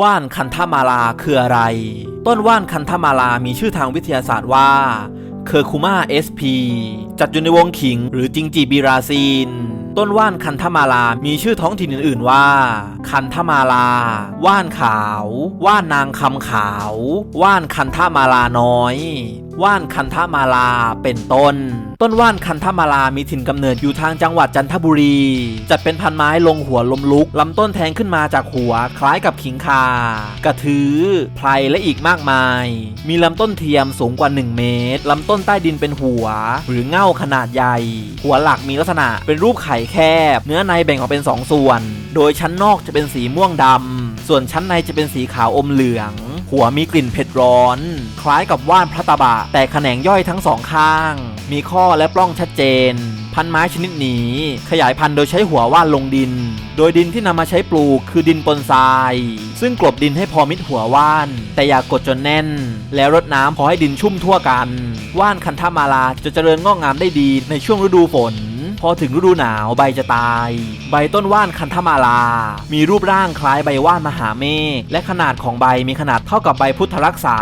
ว่านคันธมาลาคืออะไร ต้นว่านคันธมาลามีชื่อทางวิทยาศาสตร์ว่าเคอร์คูมาเอสพีจัดอยู่ในวงขิง หรือจิงจีบีราซีน ต้นว่านคันธมาลา มีชื่อท้องถิ่นอื่น ๆ ว่า คันธมาลา ว่านขาว ว่านนางคำขาว ว่านคันธมาลาน้อย ว่านคันธมาลาเป็นต้น ต้นว่านคันธมาลามีถิ่นกำเนิดอยู่ทางจังหวัดจันทบุรี จัดเป็นพันไม้ลงหัวลมลุกลำต้นแทงขึ้นมาจากหัวคล้ายกับขิงคา กระทือไพรและอีกมากมาย มีลำต้นเทียมสูงกว่า 1 เมตรลำต้นใต้ดินเป็นหัว หรือเง่าขนาดใหญ่ หัวหลักมีลักษณะเป็นรูปไข่แคบ เนื้อในแบ่งออกเป็น 2 ส่วน โดยชั้นนอกจะเป็นสีม่วงดำส่วนชั้นในจะเป็นสีขาวอมเหลือง หัวมีกลิ่นเผ็ดร้อน คล้ายกับว่านพระตะบะ แต่แขนงย่อยทั้งสองข้าง มีข้อและปล้องชัดเจน พันไม้ชนิดนี้ ขยายพันธุ์โดยใช้หัวว่านลงดิน โดยดินที่นำมาใช้ปลูกคือดินปนทราย ซึ่งกลบดินให้พอมิดหัวว่าน แต่อย่ากกดจนแน่น แล้วรดน้ำพอให้ดินชุ่มทั่วกัน ว่านคันธมาลาจะเจริญงอกงามได้ดีในช่วงฤดูฝน พอถึงฤดูหนาวใบจะตาย ใบต้นว่านคันธมาลา มีรูปร่างคล้ายใบว่านมหาเมฆและขนาดของใบมีขนาดเท่ากับใบพุทธรักษา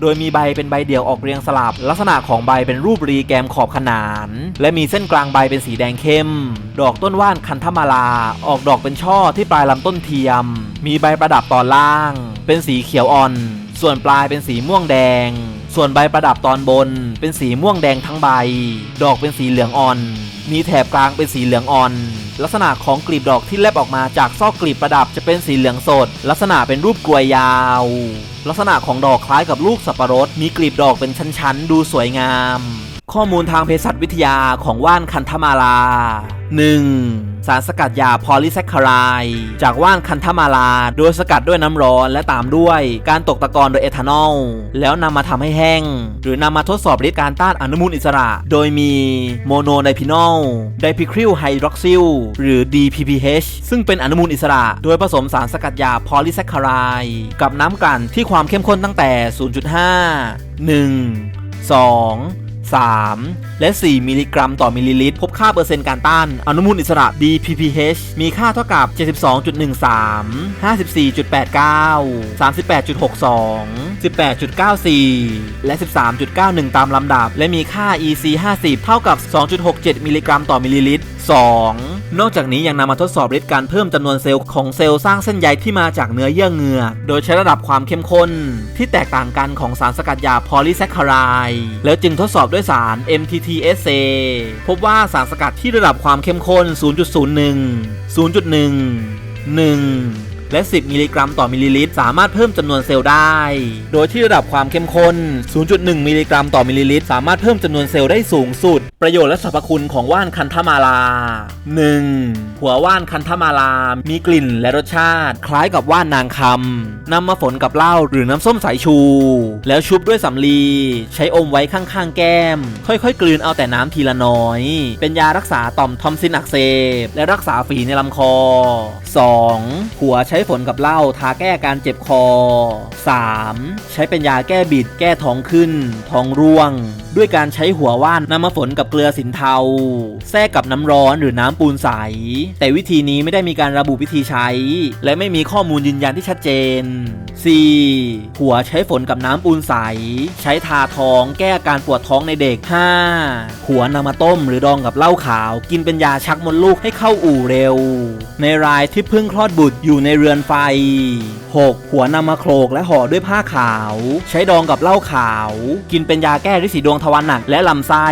โดยมีใบเป็นใบเดี่ยวออกเรียงสลับ ลักษณะของใบเป็นรูปรีแกมขอบขนาน และมีเส้นกลางใบเป็นสีแดงเข้ม ดอกต้นว่านคันธมาลา ออกดอกเป็นช่อที่ปลายลำต้นเทียม มีใบประดับตอนล่าง เป็นสีเขียวอ่อน ส่วนปลายเป็นสีม่วงแดง ส่วนใบประดับตอนบนเป็นสีม่วงแดงทั้งใบ ดอกเป็นสีเหลืองอ่อน มีแถบกลางเป็นสีเหลืองอ่อน ลักษณะของกลีบดอกที่แลบออกมาจากซอกกลีบประดับจะเป็นสีเหลืองสด ลักษณะเป็นรูปกลวยยาว ลักษณะของดอกคล้ายกับลูกสับปะรด มีกลีบดอกเป็นชั้นๆ ดูสวยงาม ข้อมูลทางเภสัชวิทยาของว่านคันธมาลา 1. สารสกัดยาพอลิแซคคารายจากว่านคันธมาลา โดยสกัดด้วยน้ำร้อนและตามด้วยการตกตะกอนโดยเอทานอล แล้วนำมาทำให้แห้ง หรือนำมาทดสอบฤทธิ์การต้านอนุมูลอิสระ โดยมีโมโนไดพินอลไดพิคริลไฮดรอกซิลหรือ DPPH ซึ่งเป็นอนุมูลอิสระ โดยผสมสารสกัดยาพอลิแซคคารายกับน้ำกลั่นที่ความเข้มข้นตั้งแต่ 0.5 1 2 3 และ 4 มิลลิกรัมต่อมิลลิลิตร พบค่าเปอร์เซ็นต์การต้าน อนุมูลอิสระ DPPH มีค่าเท่ากับ 72.13 54.89 38.62 18.94 และ 13.91 ตามลำดับ และมีค่า EC 50 เท่ากับ 2.67 มิลลิกรัมต่อมิลลิลิตร 2. นอกจากนี้ยังนำมาทดสอบฤทธิ์การเพิ่มจำนวนเซลล์ของเซลล์สร้างเส้นใยที่มาจากเนื้อเยื่อเงือกโดยใช้ระดับความเข้มข้น ที่แตกต่างกันของสารสกัดยาพอลิแซคคารายแล้วจึงทดสอบด้วยสาร MTTSA พบว่าสารสกัดที่ระดับความเข้มข้น 0.01 0.1 1 และ 10 มิลลิกรัมต่อมิลลิลิตร สามารถเพิ่มจำนวนเซลล์ได้ โดยที่ระดับความเข้มข้น 0.1 มิลลิกรัมต่อมิลลิลิตร สามารถเพิ่มจำนวนเซลล์ได้สูงสุด ประโยชน์และสรรพคุณของว่านคันธมาลา 1. หัวว่านคันธมาลา มีกลิ่นและรสชาติ คล้ายกับว่านนางคำนำมาฝนกับเหล้าหรือน้ำส้มสายชู แล้วชุบด้วยสำลี ใช้อมไว้ข้างๆ แก้ม ค่อยๆ กลืนเอาแต่น้ำทีละน้อย เป็นยารักษาต่อมทอมซินอักเสบและรักษาฝีในลำคอ 2. หัวใช้ฝนกับเหล้าทาแก้การเจ็บคอ 3. ใช้เป็นยาแก้บิด แก้ท้องขึ้น ท้องร่วง ด้วยการใช้หัวว่านนำมาฝนกับเกลือสินเทา แทรกกับน้ำร้อนหรือน้ำปูนใส แต่วิธีนี้ไม่ได้มีการระบุวิธีใช้ และไม่มีข้อมูลยืนยันที่ชัดเจน 4. หัวใช้ฝนกับน้ำปูนใส ใช้ทาท้องแก้อาการปวดท้องในเด็ก 5. หัวนำมาต้มหรือดองกับเหล้าขาว กินเป็นยาชักมดลูกให้เข้าอู่เร็ว ในรายที่เพิ่งคลอดบุตรอยู่ในเรือนไฟ 6. หัวนำมาโคลกและห่อด้วยผ้าขาว ใช้ดองกับเหล้าขาว กินเป็นยาแก้ริดสีดวงทวารหนักและลำไส้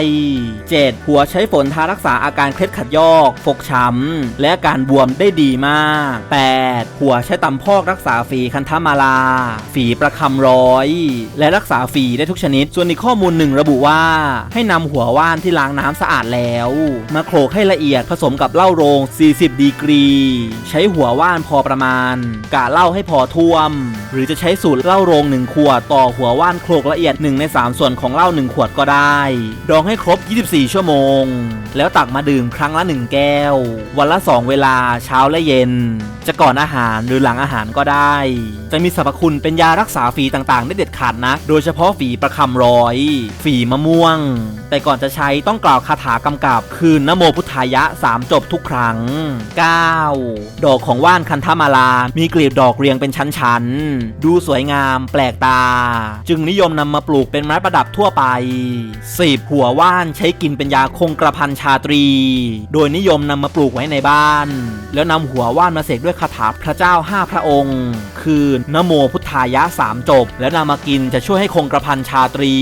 7. หัวใช้ฝนทารักษาอาการเคล็ดขัดยอก ฟกช้ำและอาการบวมได้ดีมาก 8. หัวใช้ตำพอกรักษาฝีคันธมาลาฝีประคำร้อย และรักษาฝีได้ทุกชนิด ส่วนอีกข้อมูลหนึ่งระบุว่า ให้นำหัวว่านที่ล้างน้ำสะอาดแล้ว มาโขลกให้ละเอียดผสมกับเหล้าโรง 40 ดีกรี ใช้หัวว่านพอประมาณ กะเหล้าให้พอท่วม หรือจะใช้สูตรเหล้าโรง1ขวดต่อหัวว่านโขลกละเอียด1ใน 3 ส่วนของเหล้า1ขวดก็ได้ ดองให้ครบ 24 ชั่วโมง แล้วตักมาดื่มครั้งละ 1 แก้ว วันละ 2 เวลาเช้าและเย็น จะก่อนอาหารหรือหลังอาหารก็ได้ จะมีสรรพคุณเป็นยารักษาฝีต่างๆ ได้เด็ดขาดนะ โดยเฉพาะฝีประคำร้อย ฝีมะม่วง แต่ก่อนจะใช้ต้องกล่าวคาถากำกับ คือนโมพุทธายะ 3 จบทุกครั้ง 9. ดอกของว่านคันธมาลา มีกลีบดอกเรียงเป็นชั้นๆ ดูสวยงามแปลกตา จึงนิยมนำมาปลูกเป็นไม้ประดับทั่วไป 10. หัวว่านใช้กินเป็นยาคงกระพันชาตรี โดยนิยมนำมาปลูกไว้ในบ้าน แล้วนำหัวว่านมาเสกด้วยคาถาพระเจ้า5พระองค์ คือนโมมพุทธายะ 3 จบ แล้วนำมากินจะช่วยให้คงกระพันชาตรี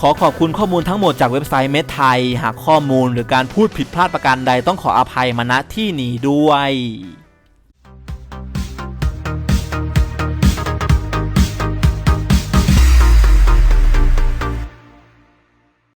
ขอขอบคุณข้อมูลทั้งหมดจากเว็บไซต์เม็ดไทย หากข้อมูลหรือการพูดผิดพลาดประการใดต้องขออภัยมาณที่นี้ด้วย